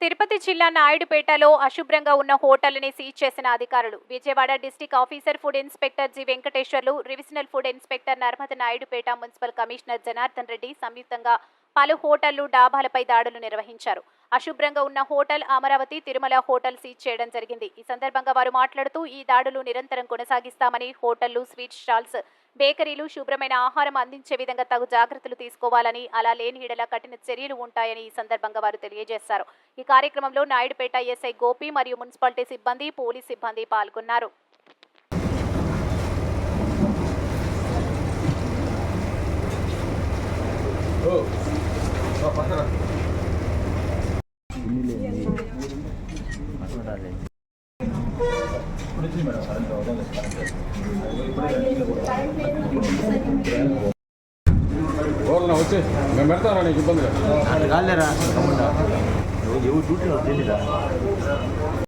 తిరుపతి జిల్లా నాయుడుపేటలో అశుభ్రంగా ఉన్న హోటల్ని సీజ్ చేసిన అధికారులు. Vijayawada district officer food inspector G Venkateswarlu divisional food inspector Narmada Naidupeta municipal commissioner Janardhan Reddy సంయుక్తంగా పలు హోటళ్ళు డాబాలపై దాడులు నిర్వహించారు. అశుభ్రంగా ఉన్న hotel Amaravati Tirumala hotel seize చేయడం జరిగింది. ఈ సందర్భంగా వారు మాట్లాడుతూ ఈ దాడులు నిరంతరం కొనసాగిస్తామని హోటళ్ళు స్వీట్ స్టాల్స్ బేకరీలు శుభ్రమైన ఆహారం అందించే విధంగా తగు జాగ్రత్తలు తీసుకోవాలని అలా లేని ఎడల కఠిన చర్యలు ఉంటాయని ఈ సందర్భంగా వారు తెలియజేశారు. ఈ కార్యక్రమంలో నాయుడుపేట ఎస్ఐ గోపి మరియు మున్సిపాలిటీ సిబ్బంది పోలీస్ సిబ్బంది పాల్గొన్నారు. ఓర్నా వచ్చే. మేము పెడతారా నీకు ఇబ్బంది కాలేరా. ఎవరు డ్యూటీ నాకు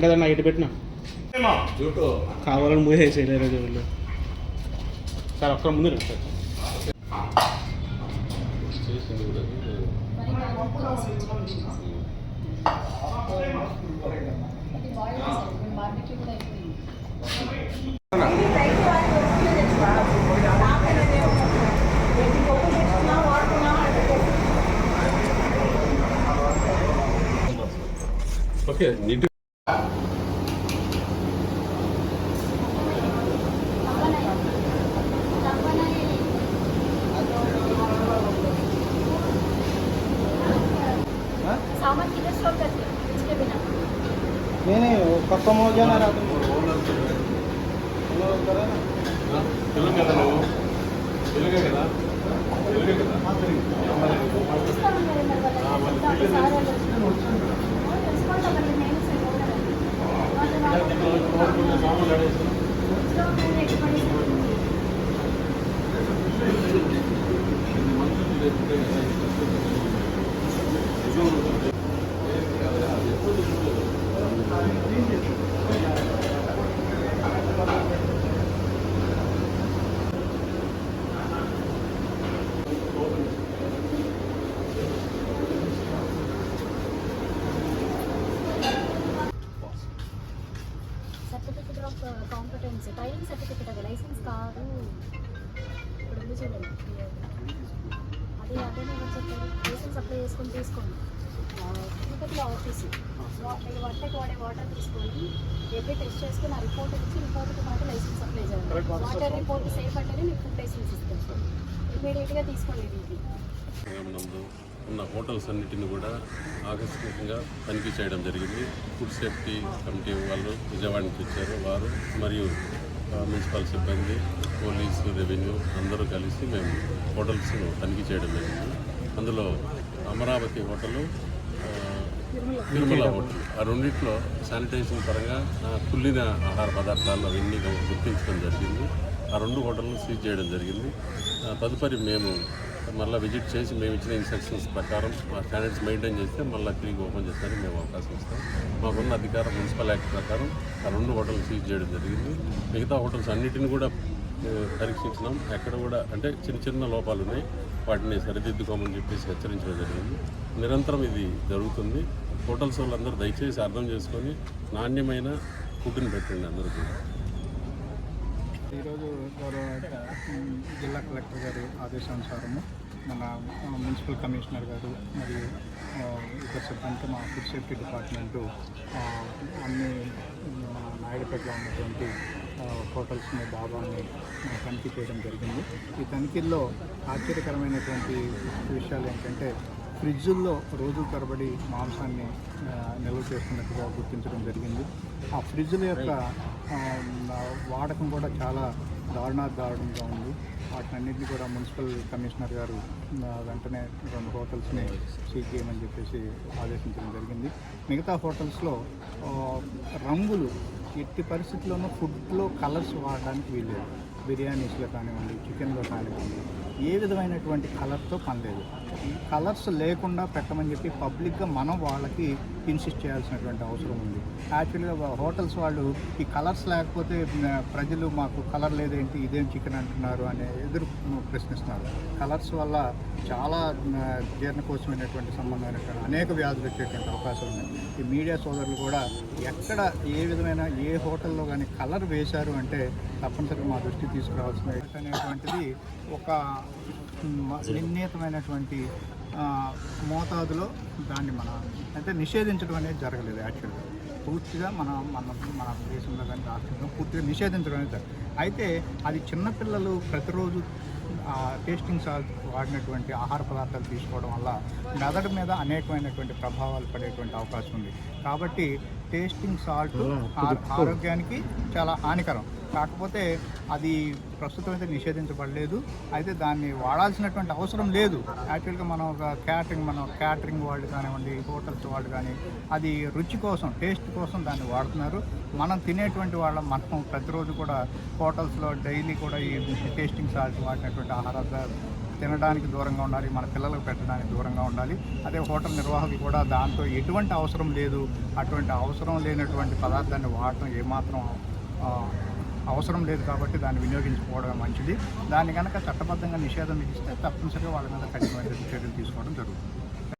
అంటే దాన్ని ఇటు పెట్టినా. కావాలని మూసేసేయలే రోజు వాళ్ళు సార్ ఒక్క ముందు సార్. ఓకే నీట్ नहीं नहीं वो कब कम हो गया ना रात में తెలుగు కదా నువ్వు తెలుగే కదా తెలుగే కదా చూస్తామన్నారు మరి వాళ్ళ కాంపిటెన్స్ ట్రైనింగ్ సర్టిఫికెట్ అది లైసెన్స్ కాదు. ఇప్పుడు ఉంది చూడండి. అదే అదే నేను చెప్పారు లైసెన్స్ అప్లై చేసుకొని తీసుకోండి. తిరుపతిలో ఆఫీసు వంటకి వాడే వాటర్ తీసుకొని ఎవ్రీ టెస్ట్ చేసుకుని ఆ రిపోర్ట్ ఇచ్చి రిపోర్ట్తో పాటు లైసెన్స్ అప్లై చేయాలి. వాటర్ రిపోర్ట్ సేఫ్ అంటేనే మీకు ఫుడ్ లైసెన్స్ ఇస్తారు ఇమీడియట్గా తీసుకోండి ఇది. ఉన్న హోటల్స్ అన్నిటిని కూడా ఆకస్మికంగా తనిఖీ చేయడం జరిగింది. ఫుడ్ సేఫ్టీ కమిటీ వాళ్ళు విజయవాడ నుంచి వచ్చారు. వారు మరియు మున్సిపల్ సిబ్బంది పోలీసు రెవెన్యూ అందరూ కలిసి మేము హోటల్స్ తనిఖీ చేయడం జరిగింది. అందులో అమరావతి హోటలు తిరుమల హోటల్ ఆ రెండిట్లో శానిటైజేషన్ పరంగా కుళ్ళిన ఆహార పదార్థాలు అవన్నీ గుర్తించడం జరిగింది. ఆ రెండు హోటల్ను సీజ్ చేయడం జరిగింది. తదుపరి మేము మళ్ళీ విజిట్ చేసి మేము ఇచ్చిన ఇన్స్ట్రక్షన్స్ ప్రకారం మా స్టాండర్డ్స్ మెయింటైన్ చేస్తే మళ్ళీ తిరిగి ఓపెన్ చేస్తానికి మేము అవకాశం ఇస్తాం. మాకున్న అధికారం మున్సిపల్ యాక్ట్ ప్రకారం ఆ రెండు హోటల్స్ సీజ్ చేయడం జరిగింది. మిగతా హోటల్స్ అన్నిటిని కూడా పరీక్షించినాం. ఎక్కడ కూడా అంటే చిన్న చిన్న లోపాలు ఉన్నాయి. వాటిని సరిదిద్దుకోమని చెప్పేసి హెచ్చరించడం జరిగింది. నిరంతరం ఇది జరుగుతుంది. హోటల్స్ వాళ్ళందరూ దయచేసి అర్థం చేసుకొని నాణ్యమైన ఫుడ్ని పెట్టండి అందరూ కూడా. ఈరోజు గౌరవ జిల్లా కలెక్టర్ గారి ఆదేశానుసారము మన మున్సిపల్ కమిషనర్ గారు మరియు ఇక్కడ సిబ్బంది మా ఫుడ్ సేఫ్టీ డిపార్ట్మెంటు అన్ని మన నాయుడుపేటలో ఉన్నటువంటి హోటల్స్ని డాబాని తనిఖీ చేయడం జరిగింది. ఈ తనిఖీల్లో ఆశ్చర్యకరమైనటువంటి విషయాలు ఏంటంటే ఫ్రిడ్జుల్లో రోజు తరబడి మాంసాన్ని నిల్వ చేస్తున్నట్టుగా గుర్తించడం జరిగింది. ఆ ఫ్రిడ్జ్ల యొక్క వాడకం కూడా చాలా దారుణా దారుణంగా ఉంది. వాటినన్నింటినీ కూడా మున్సిపల్ కమిషనర్ గారు వెంటనే రెండు హోటల్స్ని సీజ్ చేయమని చెప్పేసి ఆదేశించడం జరిగింది. మిగతా హోటల్స్లో రంగులు ఎట్టి పరిస్థితుల్లోనూ ఫుడ్లో కలర్స్ వాడడానికి వీలేదు బిర్యానీస్లో కానివ్వండి చికెన్లో కానివ్వండి ఏ విధమైనటువంటి కలర్తో పనిలేదు. ఈ కలర్స్ లేకుండా పెట్టమని చెప్పి పబ్లిక్గా మనం వాళ్ళకి ఇన్సిస్ట్ చేయాల్సినటువంటి అవసరం ఉంది. యాక్చువల్గా హోటల్స్ వాళ్ళు ఈ కలర్స్ లేకపోతే ప్రజలు మాకు కలర్ లేదేంటి ఇదేం చికెన్ అంటున్నారు అనే ఎదురు ప్రశ్నిస్తున్నారు. కలర్స్ వల్ల చాలా మ, జీర్ణకోశమైనటువంటి సంబంధమైనటువంటి అనేక వ్యాధులు వచ్చేటువంటి అవకాశం ఉంది ఈ మీడియా సోదరులు కూడా ఎక్కడ ఏ విధమైన ఏ హోటల్లో కానీ కలర్ వేశారు అంటే తప్పనిసరిగా మా దృష్టికి తీసుకురావాల్సిన అనేటువంటిది ఒక నిర్ణీతమైనటువంటి మోతాదులో దాన్ని మన అంటే నిషేధించడం అనేది జరగలేదు యాక్చువల్గా. పూర్తిగా మన మన మన దేశంలో కానీ రాష్ట్రంలో పూర్తిగా నిషేధించడం జరగలేదు. అయితే అది చిన్నపిల్లలు ప్రతిరోజు ఆ, టేస్టింగ్ సాల్ట్ వాడినటువంటి ఆహార పదార్థాలు తీసుకోవడం వల్ల మెదడు మీద అనేకమైనటువంటి ప్రభావాలు పడేటువంటి అవకాశం ఉంది. కాబట్టి టేస్టింగ్ సాల్ట్ ఆరోగ్యానికి చాలా హానికరం. కాకపోతే అది ప్రస్తుతం అయితే నిషేధించబడలేదు. అయితే దాన్ని వాడాల్సినటువంటి అవసరం లేదు. యాక్చువల్గా మనం ఒక క్యాటరింగ్ మనం క్యాటరింగ్ వాళ్ళు కానివ్వండి హోటల్స్ వాళ్ళు కానీ అది రుచి కోసం టేస్ట్ కోసం దాన్ని వాడుతున్నారు. మనం తినేటువంటి వాళ్ళ మనం ప్రతిరోజు కూడా హోటల్స్లో డైలీ కూడా ఈ టేస్టింగ్ సాల్ట్ వాడినటువంటి ఆహారాలు తినడానికి దూరంగా ఉండాలి మన పిల్లలకు పెట్టడానికి దూరంగా ఉండాలి. అదే హోటల్ నిర్వాహకులు కూడా దాంతో ఎటువంటి అవసరం లేదు. అటువంటి అవసరం లేనటువంటి పదార్థాన్ని వాడటం ఏమాత్రం అవసరం లేదు కాబట్టి దాన్ని వినియోగించుకోవడం మంచిది. దాన్ని కనుక చట్టబద్ధంగా నిషేధం విధిస్తే తప్పనిసరిగా వాళ్ళ మీద కఠినమైన చర్యలు తీసుకోవడం జరుగుతుంది.